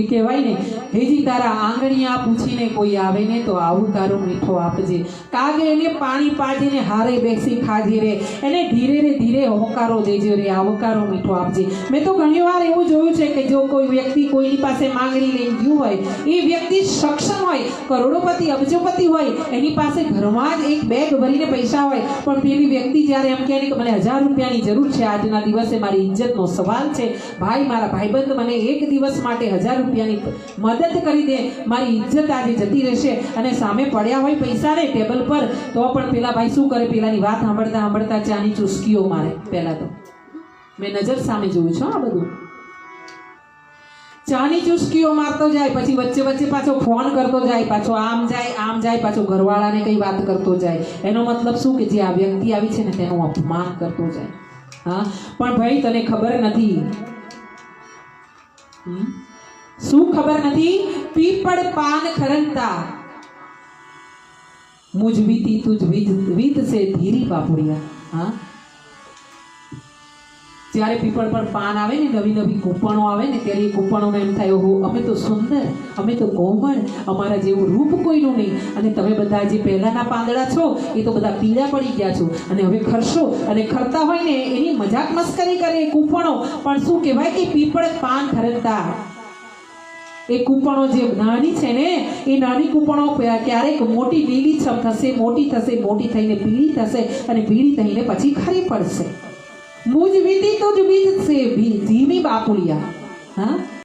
કે કહેવાય ને હેજી તારા આંગણિયા પૂછીને કોઈ આવે ને તો આવું તારું મીઠો આપજે. કાગે એને પાણી પાડીને હારે બેસી ખાજી રે. એને ધીરે ધીરે હોકારો દેજો રે, આવકારો મીઠો આપજે. મેં તો ઘણી વાર એવું જોયું છે કે જો કોઈ વ્યક્તિ કોઈની પાસે માંગણી લઈને ગયું હોય, એ વ્યક્તિ સક્ષમ હોય, કરોડોપતિ, અબજોપતિ હોય, એની પાસે ઘરમાં જ એક બેગ ભરીને પૈસા હોય, પણ પેલી વ્યક્તિ જ્યારે એમ કહે કે મને હજાર રૂપિયાની જરૂર છે, આજના દિવસે મારી ઇજ્જતનો સવાલ છે, ભાઈ, મારા ભાઈબંધ મને એક દિવસ માટે હજાર રૂપિયાની મદદ કરી દે. મારી ઇજ્જત આજે જતી રહેશે અને સામે પડ્યા હોય પૈસા રે ટેબલ પર, તો પણ પેલા ભાઈ શું કરે? પેલાની વાત સાંભળતા સાંભળતા ચાની ચુસ્કીઓ મારે. પહેલા તો. મેં નજર સામે જોયું છે આ બધું. ચાની ચુસ્કીઓ મારતો જાય, પછી વચ્ચે વચ્ચે પાછો ફોન કરતો જાય, પાછો આમ જાય આમ જાય, પાછો ઘરવાળાને કંઈ વાત કરતો જાય. એનો મતલબ શું કે જે આ વ્યક્તિ આવી છે ને, તેનું અપમાન કરતો જાય. હા? પણ ભાઈ, તને ખબર નથી? શું ખબર નથી? પીપળ, પાન ખરંતા મુજ વીતી, તુજ વિધ વીત સે ધીરી બાપુડિયા. હા? જ્યારે પીપળ પર પાન આવે ને, નવી નવી કૂપણો આવે ને, ત્યારે એ કૂપણોને એમ થાય, ઓહો, અમે તો સુંદર, અમે તો કોમળ, અમારા જેવું રૂપ કોઈનું નહીં. અને તમે બધા જે પહેલાંના પાંદડા છો, એ તો બધા પીળા પડી ગયા છો. અને હવે ખરશો અને ખરતા હોય ને, એની મજાક મસ્કરી કરે કૂપણો. પણ શું કહેવાય કે પીપળ, પાન ખરતા એ કૂપણો જે નાની છે ને, એ નાની કૂપણો ક્યારેક મોટી લીલી છમ થશે, મોટી થશે, મોટી થઈને પીળી થશે અને પીળી થઈને પછી ખરી પડશે. મુજ વીતી જ બીજ છે ધીમી બાપુલિયા. હા?